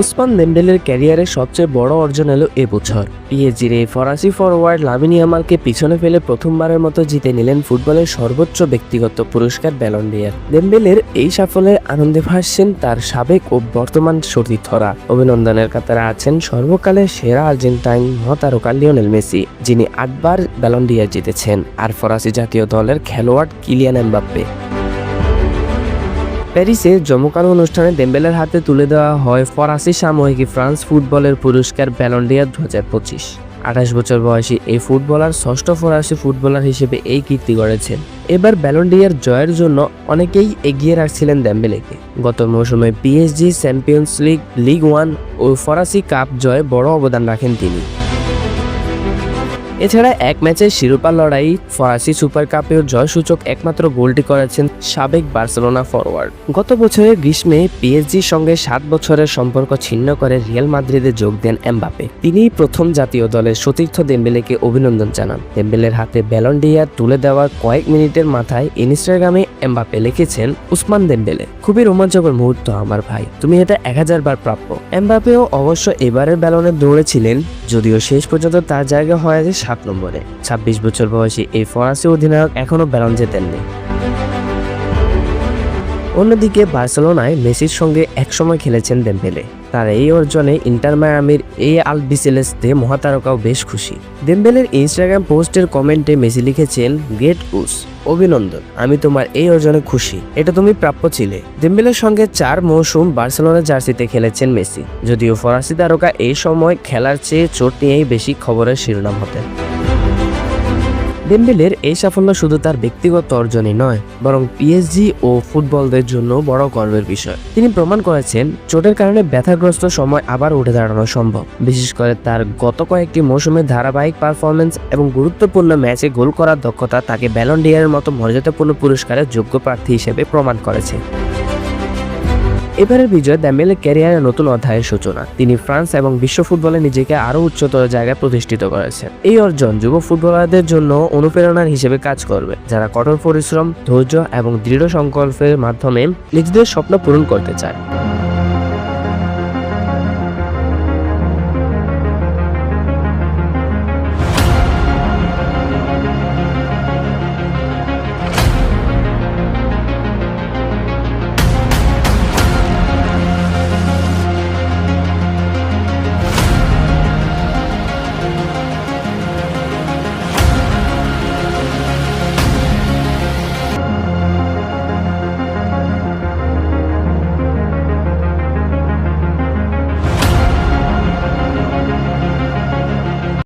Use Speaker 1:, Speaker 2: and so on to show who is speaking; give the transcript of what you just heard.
Speaker 1: উসমান দেমবেলের ক্যারিয়ারের সবচেয়ে বড় অর্জন এলো এবছর পিএসজির এই ফরাসি ফরওয়ার্ড লামিনী আমালকে পিছনে ফেলে প্রথমবারের মতো জিতে নিলেন ফুটবলের সর্বোচ্চ ব্যক্তিগত পুরস্কার ব্যালন্ডিয়ার দেমবেলের এই সাফল্যের আনন্দে ভাসছেন তার সাবেক ও বর্তমান সতীর্থরা। অভিনন্দনের কাতারে আছেন সর্বকালের সেরা আর্জেন্টাইন মহাতারকা লিওনেল মেসি, যিনি আটবার ব্যালন্ডিয়ার জিতেছেন, আর ফরাসি জাতীয় দলের খেলোয়াড় কিলিয়ান এমবাপ্পে। প্যারিসে জমকালো অনুষ্ঠানে দেম্বেলের হাতে তুলে দেওয়া হয় ফরাসি সাময়িকী ফ্রান্স ফুটবলের পুরস্কার ব্যালন্ডিয়ার দু হাজার পঁচিশ। আঠাশ বছর বয়সী এই ফুটবলার ষষ্ঠ ফরাসি ফুটবলার হিসেবে এই কীর্তি গড়েছেন। এবার ব্যালন্ডিয়ার জয়ের জন্য অনেকেই এগিয়ে রাখছিলেন দেম্বেলেকে। গত মৌসুমে PSG champions league league one ও ফরাসি কাপ জয়ে বড় অবদান রাখেন তিনি। এছাড়া এক ম্যাচের শিরোপা লড়াই ফরাসি সুপার কাপেও জয়সূচক একমাত্র গোলটি করেছেন সাবেক বার্সেলোনা ফরওয়ার্ড গত বছরের গ্রীষ্মে পিএসজির সঙ্গে সাত বছরের সম্পর্ক ছিন্ন করে রিয়াল মাদ্রিদে যোগ দেন এমবাপে তিনিই প্রথম জাতীয় দলের সতীর্থ দেম্বেলেকে অভিনন্দন জানান। দেম্বেলের হাতে ব্যালন্ডিয়ার তুলে দেওয়ার কয়েক মিনিটের মাথায় ইনস্টাগ্রামে এমবাপে লিখেছেন, উসমান দেম্বেলে, খুবই রোমাঞ্চকর মুহূর্ত আমার ভাই। তুমি এটা এক হাজার বার প্রাপ্য। এমবাপেও অবশ্য এবারের ব্যালনে দৌড়েছিলেন, যদিও শেষ পর্যন্ত তার জায়গা হয়েছে সাত নম্বরে। ছাব্বিশ বছর বয়সী এই ফরাসি অধিনায়ক এখনও ব্যালন জেতেননি। অন্যদিকে বার্সেলোনায় মেসির সঙ্গে একসময় খেলেছেন দেম্বেলে। তার এই অর্জনে ইন্টার মায়ামির এ আল বিসেলেসতে মহাতারকাও বেশ খুশি। দেম্বেলের ইনস্টাগ্রাম পোস্টের কমেন্টে মেসি লিখেছেন গ্রেট উস, অভিনন্দন, আমি তোমার এই অর্জনে খুশি। এটা তুমি প্রাপ্য ছিলে। দেম্বেলের সঙ্গে চার মৌসুম বার্সেলোনা জার্সিতে খেলেছেন মেসি, যদিও ফরাসি তারকা এই সময় খেলার চেয়ে চোট নিয়েই বেশি খবরের শিরোনাম হতেন। ডেম্বেলের এই সাফল্য শুধু তার ব্যক্তিগত অর্জনই নয়, বরং পিএসজি ও ফুটবলদের জন্য বড় গর্বের বিষয়। তিনি প্রমাণ করেছেন, চোটের কারণে ব্যথাগ্রস্ত সময় আবার উঠে দাঁড়ানো সম্ভব। বিশেষ করে তার গত কয়েকটি মৌসুমে ধারাবাহিক পারফরমেন্স এবং গুরুত্বপূর্ণ ম্যাচে গোল করার দক্ষতা তাকে ব্যালন্ডিয়ারের মতো মর্যাদাপূর্ণ পুরস্কারের যোগ্য প্রার্থী হিসেবে প্রমাণ করেছে। এবারের বিজয় দ্যামেলের ক্যারিয়ারের নতুন অধ্যায়ের সূচনা। তিনি ফ্রান্স এবং বিশ্ব ফুটবলে নিজেকে আরও উচ্চতর জায়গায় প্রতিষ্ঠিত করেছেন। এই অর্জন যুব ফুটবলারদের জন্য অনুপ্রেরণার হিসেবে কাজ করবে, যারা কঠোর পরিশ্রম, ধৈর্য এবং দৃঢ় সংকল্পের মাধ্যমে নিজেদের স্বপ্ন পূরণ করতে চায়।